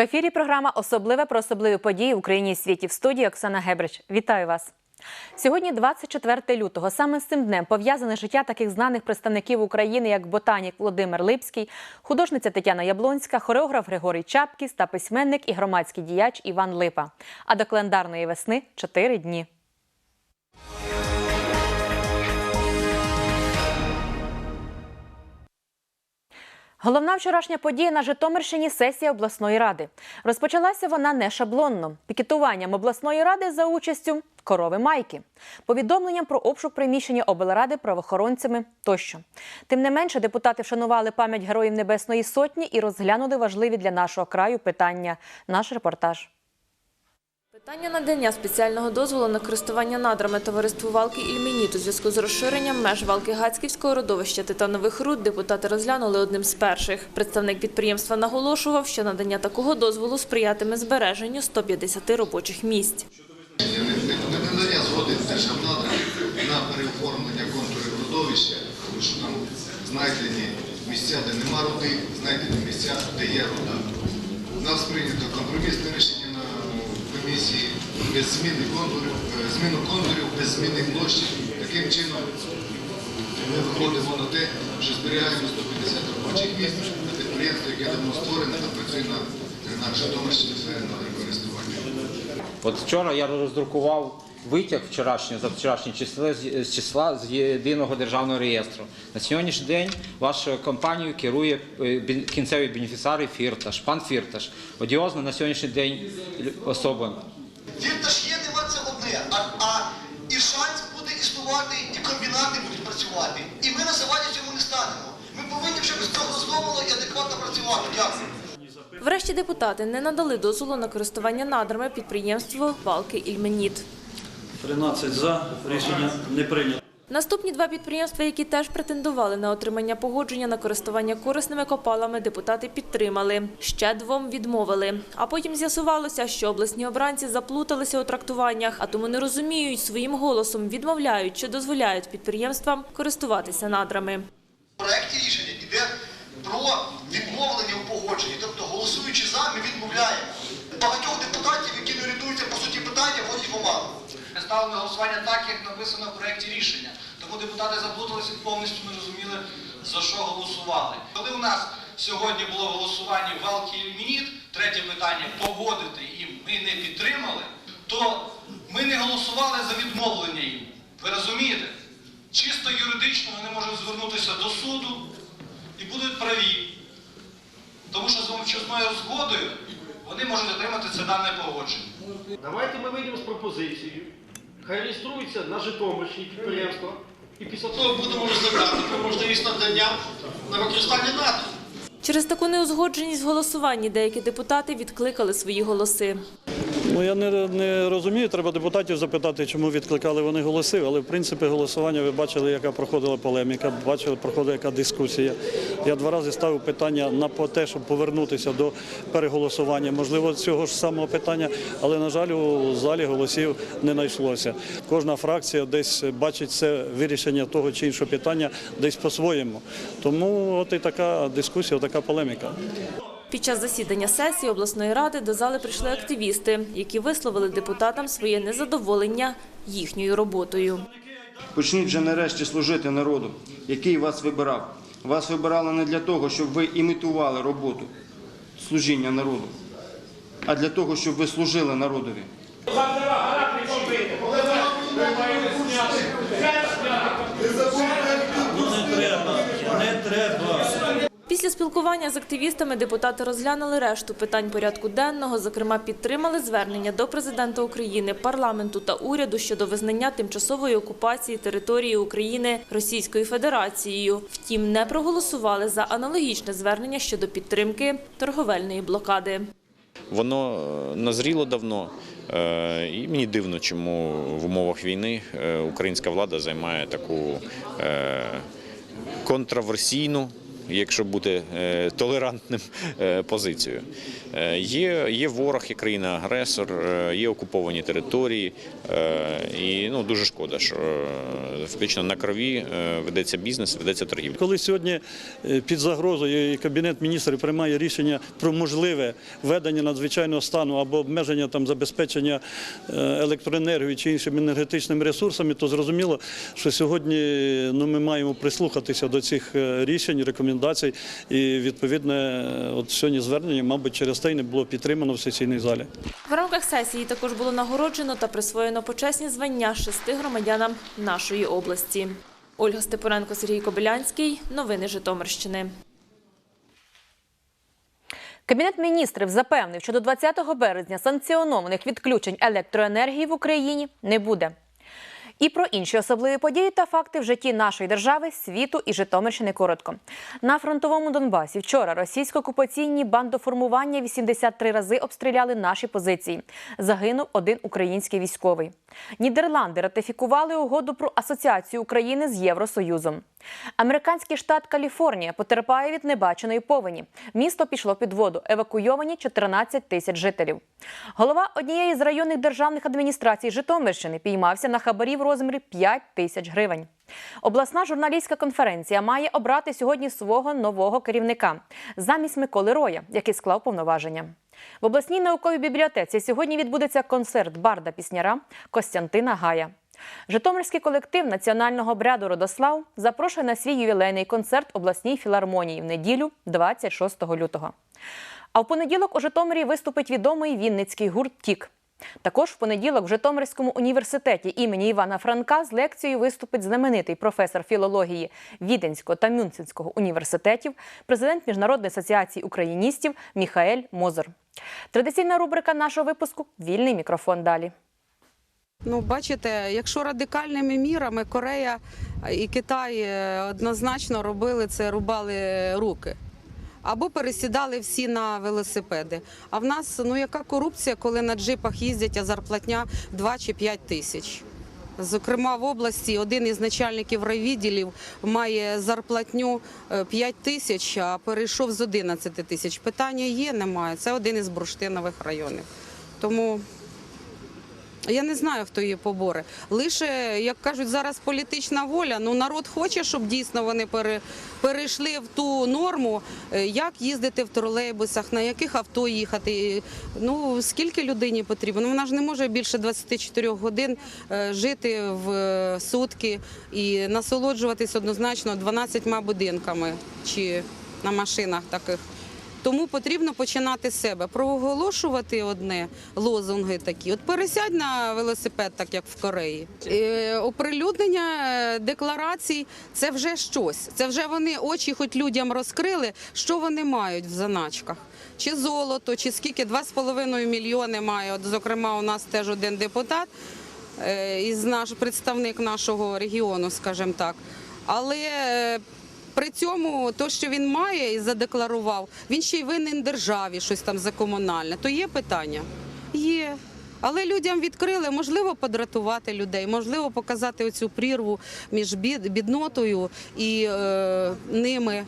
В ефірі програма Особливе про особливі події в Україні і світі в студії Оксана Гебрич. Вітаю вас. Сьогодні 24 лютого. Саме з цим днем пов'язане життя таких знаних представників України, як ботанік Володимир Липський, художниця Тетяна Яблонська, хореограф Григорій Чапкіс та письменник і громадський діяч Іван Липа. А до календарної весни 4 дні. Головна вчорашня подія на Житомирщині сесія обласної ради. Розпочалася вона не шаблонно. Пікетуванням обласної ради за участю корови майки, повідомленням про обшук приміщення облради правоохоронцями тощо. Тим не менше, депутати вшанували пам'ять героїв Небесної Сотні і розглянули важливі для нашого краю питання. Наш репортаж. Питання надання спеціального дозволу на користування надрами товариству Валки Ільмініт у зв'язку з розширенням меж Валки Гацьківського родовища титанових руд депутати розглянули одним з перших. Представник підприємства наголошував, що надання такого дозволу сприятиме збереженню 150 робочих місць. Надання згоди державнадра на переоформлення контурів родовища, тому що там знайдені місця, де нема роди, знайдені місця, де є рода. У нас прийнято компромісне рішення комісії без зміни контурів, е, зміну контурів, без зміни площі. Таким чином ми виходимо на те, що зберігаємо 150 робочих місць на підприємство, яке давно створене та працює на, на Житомирщині сфері користування. От вчора я роздрукував витяг вчорашній, за вчорашнє число з числа з єдиного державного реєстру. На сьогоднішній день вашою компанією керує е, кінцевий бенефіціар Фірташ, пан Фірташ. Одіозна на сьогоднішній день особа. Фірташ є, нема це одне, а, а і шанс буде існувати, і комбінати будуть працювати. І ми на заваді цьому не станемо. Ми повинні вже безпрогнозовано і адекватно працювати. Дякую. Врешті депутати не надали дозволу на користування надрами підприємству Валки Ільменіт. 13 за. Рішення не прийнято. Наступні два підприємства, які теж претендували на отримання погодження на користування корисними копалами, депутати підтримали. Ще двом відмовили. А потім з'ясувалося, що обласні обранці заплуталися у трактуваннях, а тому не розуміють своїм голосом, відмовляють чи дозволяють підприємствам користуватися надрами. В проєкті рішення йде про відмовлення у погодженні. Тобто, голосуючи за, ми відмовляємо. Багатьох депутатів, які не орієнтуються по суті питання, вводять в оману. Ми на голосування так, як написано в проєкті рішення. Тому депутати заплуталися і повністю не розуміли, за що голосували. Коли у нас сьогодні було голосування валки і мініт, третє питання погодити і ми не підтримали, то ми не голосували за відмовлення їм. Ви розумієте? Чисто юридично вони можуть звернутися до суду і будуть праві. Тому що з мовчасною згодою вони можуть отримати це дане погодження. Давайте ми вийдемо з пропозицією. Хай реєструється на Житомирщині підприємство. І після того будемо розглядати про можливість надання на використання НАТО. Через таку неузгодженість в голосуванні деякі депутати відкликали свої голоси. Ну я не, не розумію. Треба депутатів запитати, чому відкликали вони голоси. Але в принципі голосування ви бачили, яка проходила полеміка, бачили, проходила яка дискусія. Я два рази ставив питання на те, щоб повернутися до переголосування. Можливо, цього ж самого питання, але на жаль, у залі голосів не знайшлося. Кожна фракція десь бачить це вирішення того чи іншого питання десь по-своєму. Тому от і така дискусія, така полеміка. Під час засідання сесії обласної ради до зали прийшли активісти, які висловили депутатам своє незадоволення їхньою роботою. Почніть вже нарешті служити народу, який вас вибирав. Вас вибирали не для того, щоб ви імітували роботу служіння народу, а для того, щоб ви служили народові. Не треба, не треба. Спілкування з активістами депутати розглянули решту питань порядку денного. Зокрема, підтримали звернення до президента України, парламенту та уряду щодо визнання тимчасової окупації території України Російською Федерацією. Втім, не проголосували за аналогічне звернення щодо підтримки торговельної блокади. Воно е, назріло давно, е, і мені дивно, чому в умовах війни е, українська влада займає таку контроверсійну, якщо бути е, толерантним, позицією. Е, Є, є ворог, є країна-агресор, е, є окуповані території, е, і ну, дуже шкода, що е, фактично на крові е, ведеться бізнес, ведеться торгівля. Коли сьогодні е, під загрозою Кабінет міністрів приймає рішення про можливе введення надзвичайного стану або обмеження там забезпечення е, електроенергією чи іншими енергетичними ресурсами, то зрозуміло, що сьогодні ну, ми маємо прислухатися до цих е, рішень, рекомендацій, і відповідне, е, от сьогодні звернення, мабуть, через те й не було підтримано в сесійній залі. В рамках сесії також було нагороджено та присвоєно почесні звання шести громадянам нашої області. Ольга Степаненко, Сергій Кобилянський. Новини Житомирщини. Кабінет міністрів запевнив, що до 20 березня санкціонованих відключень електроенергії в Україні не буде. І про інші особливі події та факти в житті нашої держави, світу і Житомирщини коротко. На фронтовому Донбасі вчора російсько-окупаційні бандоформування 83 рази обстріляли наші позиції. Загинув один український військовий. Нідерланди ратифікували угоду про асоціацію України з Євросоюзом. Американський штат Каліфорнія потерпає від небаченої повені. Місто пішло під воду. Евакуйовані 14 тисяч жителів. Голова однієї з районних державних адміністрацій Житомирщини піймався на хабарі в розмірі 5 тисяч гривень. Обласна журналістська конференція має обрати сьогодні свого нового керівника замість Миколи Роя, який склав повноваження. В обласній науковій бібліотеці сьогодні відбудеться концерт барда пісняра Костянтина Гая. Житомирський колектив національного обряду Родослав запрошує на свій ювілейний концерт обласній філармонії в неділю, 26 лютого. А в понеділок у Житомирі виступить відомий вінницький гурт Тік. Також в понеділок в Житомирському університеті імені Івана Франка з лекцією виступить знаменитий професор філології Віденського та Мюнхенського університетів, президент Міжнародної асоціації україністів Міхаель Мозер. Традиційна рубрика нашого випуску Вільний мікрофон далі. Ну, бачите, якщо радикальними мірами Корея і Китай е, однозначно робили це, рубали руки. Або пересідали всі на велосипеди. А в нас ну яка корупція, коли на джипах їздять, а зарплатня 2 чи 5 тисяч. Зокрема, в області один із начальників райвідділів має зарплатню е, 5 тисяч, а перейшов з 11 тисяч. Питання є, немає. Це один із бурштинових районів. Тому я не знаю, хто її поборе. Лише, як кажуть, зараз політична воля. Ну народ хоче, щоб дійсно вони пере, перейшли в ту норму, е, як їздити в тролейбусах, на яких авто їхати. Ну скільки людині потрібно? Ну, Вона ж не може більше 24 годин е, жити в е, сутки і насолоджуватись однозначно 12 будинками чи на машинах таких. Тому потрібно починати з себе, проголошувати одне лозунги такі. От пересядь на велосипед, так як в Кореї. Е, оприлюднення е, декларацій це вже щось. Це вже вони очі, хоч людям розкрили, що вони мають в заначках. Чи золото, чи скільки 2,5 мільйони має. От, зокрема, у нас теж один депутат е, із наш представник нашого регіону, скажімо так. Але е, при цьому то, що він має і задекларував, він ще й винен державі щось там за комунальне. То є питання? Є. Але людям відкрили, можливо, подратувати людей, можливо, показати оцю прірву між бід- біднотою і е, ними.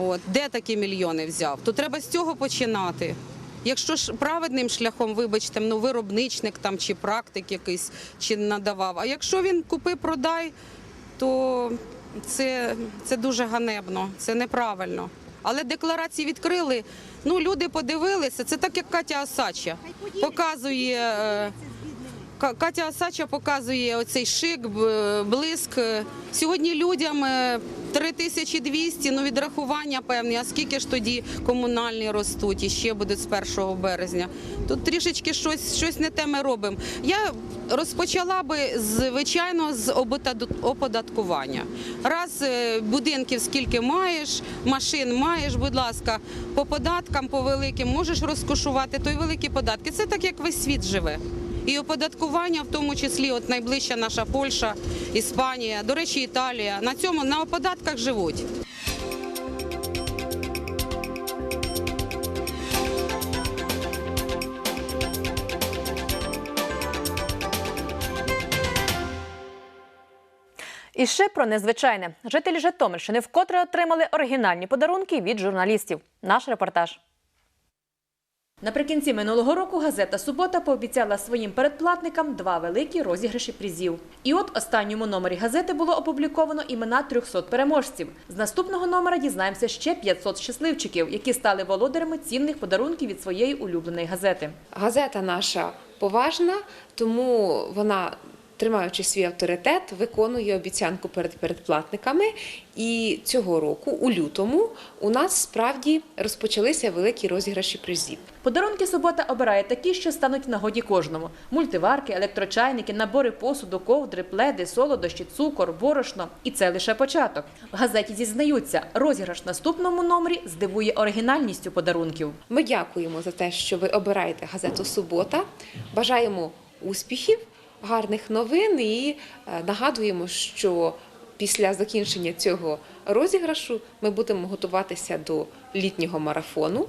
От, де такі мільйони взяв? То треба з цього починати. Якщо ж праведним шляхом, вибачте, ну виробничник там чи практик якийсь чи надавав. А якщо він купи, продай, то це, це дуже ганебно, це неправильно. Але декларації відкрили. Ну, люди подивилися. Це так, як Катя Осача показує. Е, Ка- Катя Осача показує оцей шик, блиск. Сьогодні людям е, 3200, ну відрахування певні, а скільки ж тоді комунальні ростуть і ще будуть з 1 березня. Тут трішечки щось, щось не те ми робимо. Я розпочала би, звичайно, з оподаткування. Раз е, будинків скільки маєш, машин маєш, будь ласка, по податкам, по великим можеш розкошувати, то й великі податки. Це так, як весь світ живе. І оподаткування, в тому числі, от найближча наша Польща, Іспанія, до речі, Італія. На цьому на податках живуть. І ще про незвичайне. Жителі Житомирщини вкотре отримали оригінальні подарунки від журналістів. Наш репортаж. Наприкінці минулого року газета Субота пообіцяла своїм передплатникам два великі розіграші призів. І от останньому номері газети було опубліковано імена 300 переможців. З наступного номера дізнаємося ще 500 щасливчиків, які стали володарями цінних подарунків від своєї улюбленої газети. Газета наша поважна, тому вона, тримаючи свій авторитет, виконує обіцянку перед передплатниками. І цього року, у лютому, у нас справді розпочалися великі розіграші призів. Подарунки субота обирає такі, що стануть в нагоді кожному: мультиварки, електрочайники, набори посуду, ковдри, пледи, солодощі, цукор, борошно. І це лише початок. В газеті зізнаються, розіграш в наступному номері здивує оригінальністю подарунків. Ми дякуємо за те, що ви обираєте газету Субота. Бажаємо успіхів, гарних новин і е, нагадуємо, що після закінчення цього розіграшу ми будемо готуватися до літнього марафону,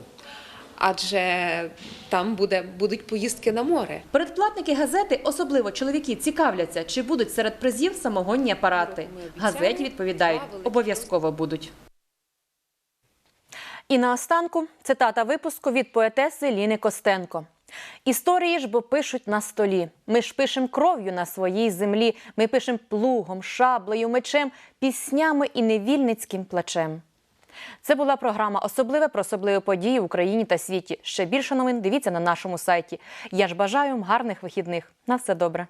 адже там буде, будуть поїздки на море. Передплатники газети, особливо чоловіки, цікавляться, чи будуть серед призів самогонні апарати. Газеті відповідають, обов'язково будуть. І наостанку цитата випуску від поетеси Ліни Костенко. Історії ж бо пишуть на столі. Ми ж пишем кров'ю на своїй землі. Ми пишем плугом, шаблею, мечем, піснями і невільницьким плачем. Це була програма Особливе про особливі події в Україні та світі. Ще більше новин дивіться на нашому сайті. Я ж бажаю вам гарних вихідних. На все добре.